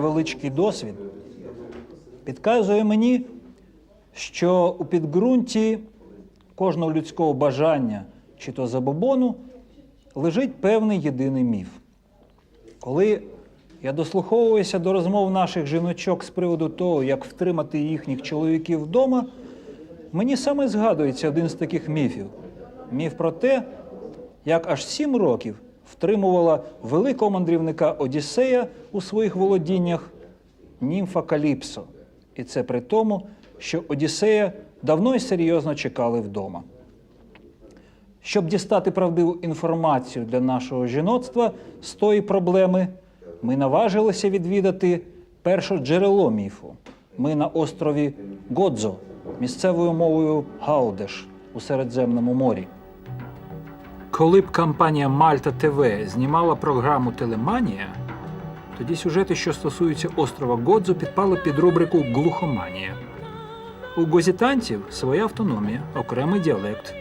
невеличкий досвід підказує мені, що у підґрунті кожного людського бажання чи то забобону лежить певний єдиний міф. Коли я дослуховуюся до розмов наших жіночок з приводу того, як втримати їхніх чоловіків вдома, мені саме згадується один з таких міфів. Міф про те, як аж сім років втримувала великого мандрівника Одіссея у своїх володіннях німфа Каліпсо. І це при тому, що Одіссея давно і серйозно чекали вдома. Щоб дістати правдиву інформацію для нашого жіноцтва з тої проблеми, ми наважилися відвідати перше джерело міфу. Ми на острові Годзо, місцевою мовою Гаудеш у Середземному морі. Коли б компанія Мальта ТВ знімала програму Телеманія, тоді сюжети, що стосуються острова Годзо, підпали під рубрику Глухоманія. У гозітанців своя автономія, окремий діалект.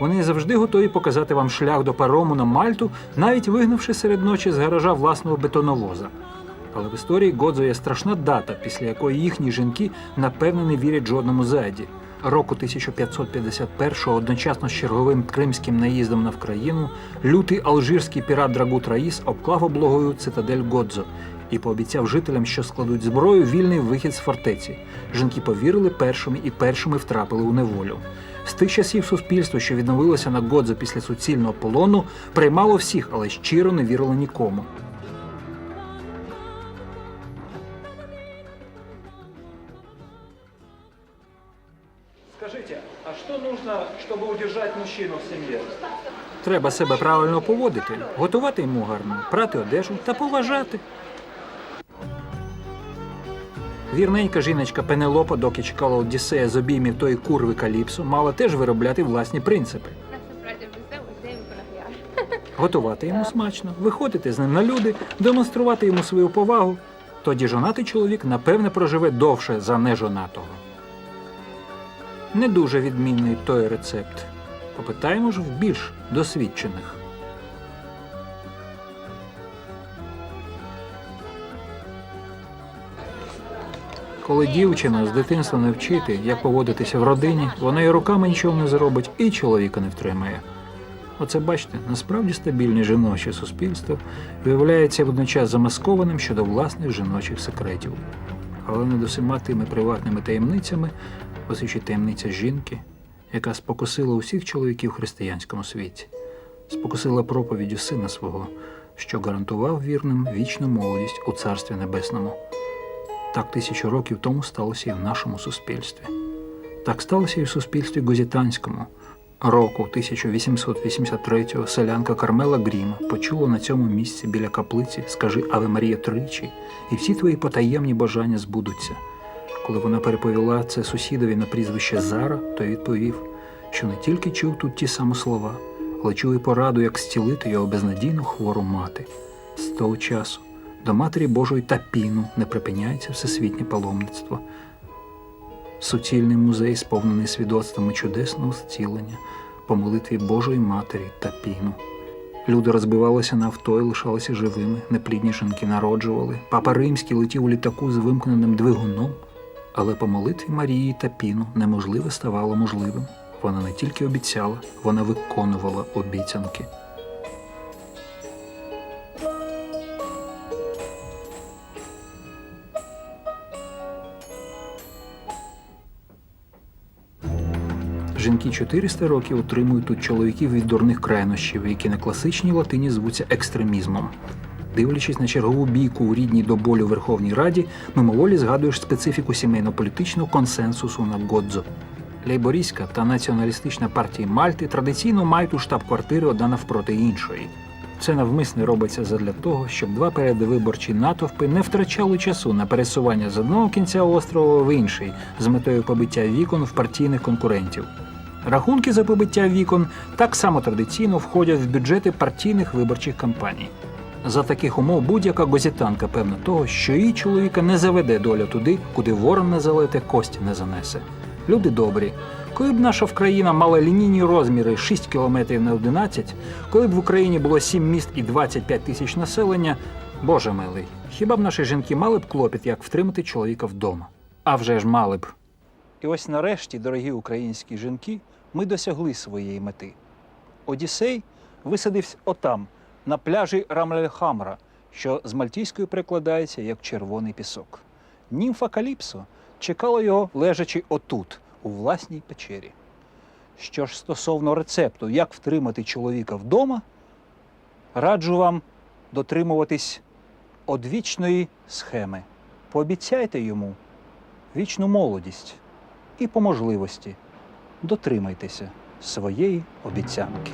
Вони завжди готові показати вам шлях до парому на Мальту, навіть вигнавши серед ночі з гаража власного бетоновоза. Але в історії Годзо є страшна дата, після якої їхні жінки напевне не вірять жодному зайді. Року 1551-го, одночасно з черговим кримським наїздом на Вкраїну, лютий алжирський пірат Драгут Раїс обклав облогою цитадель Годзо і пообіцяв жителям, що складуть зброю, вільний вихід з фортеці. Жінки повірили першими і першими втрапили у неволю. З тих часів суспільство, що відновилося на Годзо після суцільного полону, приймало всіх, але щиро не вірило нікому. Чтобы удержать мужчину в сім'ї? Треба себе правильно поводити, готувати йому гарно, прати одежу та поважати. Вірненька жіночка Пенелопа, доки чекала Одіссея з обіймів тої курви Каліпсо, мала теж виробляти власні принципи. Готувати йому смачно, виходити з ним на люди, демонструвати йому свою повагу. Тоді жонатий чоловік, напевне, проживе довше за нежонатого. Не дуже відмінний той рецепт. Попитаємо ж в більш досвідчених. Коли дівчина з дитинства не вчити, як поводитися в родині, вона і руками нічого не зробить, і чоловіка не втримає. Оце бачите, насправді стабільне жіноче суспільство виявляється водночас замаскованим щодо власних жіночих секретів. Але над усіма тими приватними таємницями освічить таємниця жінки, яка спокусила усіх чоловіків в християнському світі, спокусила проповіддю сина свого, що гарантував вірним вічну молодість у Царстві Небесному. Так тисячу років тому сталося і в нашому суспільстві. Так сталося і в суспільстві Гозітанському. Року 1883-го селянка Кармела Гріма почула на цьому місці біля каплиці Скажи Аве Марія тричі, і всі твої потаємні бажання збудуться. Коли вона переповіла це сусідові на прізвище Зара, той відповів, що не тільки чув тут ті самі слова, але чув і пораду, як зцілити його безнадійну хвору мати. З того часу до Матері Божої та піну не припиняється всесвітнє паломництво. Суцільний музей сповнений свідоцтвами чудесного зцілення по молитві Божої Матері та піну. Люди розбивалися на авто і лишалися живими, неплідні жінки народжували. Папа Римський летів у літаку з вимкненим двигуном. Але по молитві Марії та піну неможливе ставало можливим. Вона не тільки обіцяла, вона виконувала обіцянки. Жінки 400 років отримують тут чоловіків від дурних крайнощів, які на класичній латині звуться екстремізмом. Дивлячись на чергову бійку у рідній до болю Верховній Раді, мимоволі згадуєш специфіку сімейно-політичного консенсусу на Годзо. Лейбористська та націоналістична партії Мальти традиційно мають у штаб-квартири одна навпроти іншої. Це навмисне робиться задля того, щоб два передвиборчі натовпи не втрачали часу на пересування з одного кінця острова в інший з метою побиття вікон в партійних конкурентів. Рахунки за побиття вікон так само традиційно входять в бюджети партійних виборчих кампаній. За таких умов будь-яка гозітанка певна того, що її чоловіка не заведе доля туди, куди ворон не залете, кості не занесе. Люди добрі. Коли б наша Вкраїна мала лінійні розміри 6 км на 11, коли б в Україні було 7 міст і 25 тисяч населення, Боже милий, хіба б наші жінки мали б клопіт, як втримати чоловіка вдома? А вже ж мали б. І ось нарешті, дорогі українські жінки, ми досягли своєї мети. Одіссей висадився отам, на пляжі Рамлельхамра, що з мальтійською перекладається як червоний пісок. Німфа Каліпсо чекала його, лежачи отут, у власній печері. Що ж стосовно рецепту, як втримати чоловіка вдома, раджу вам дотримуватись одвічної схеми. Пообіцяйте йому вічну молодість і по можливості дотримайтеся своєї обіцянки.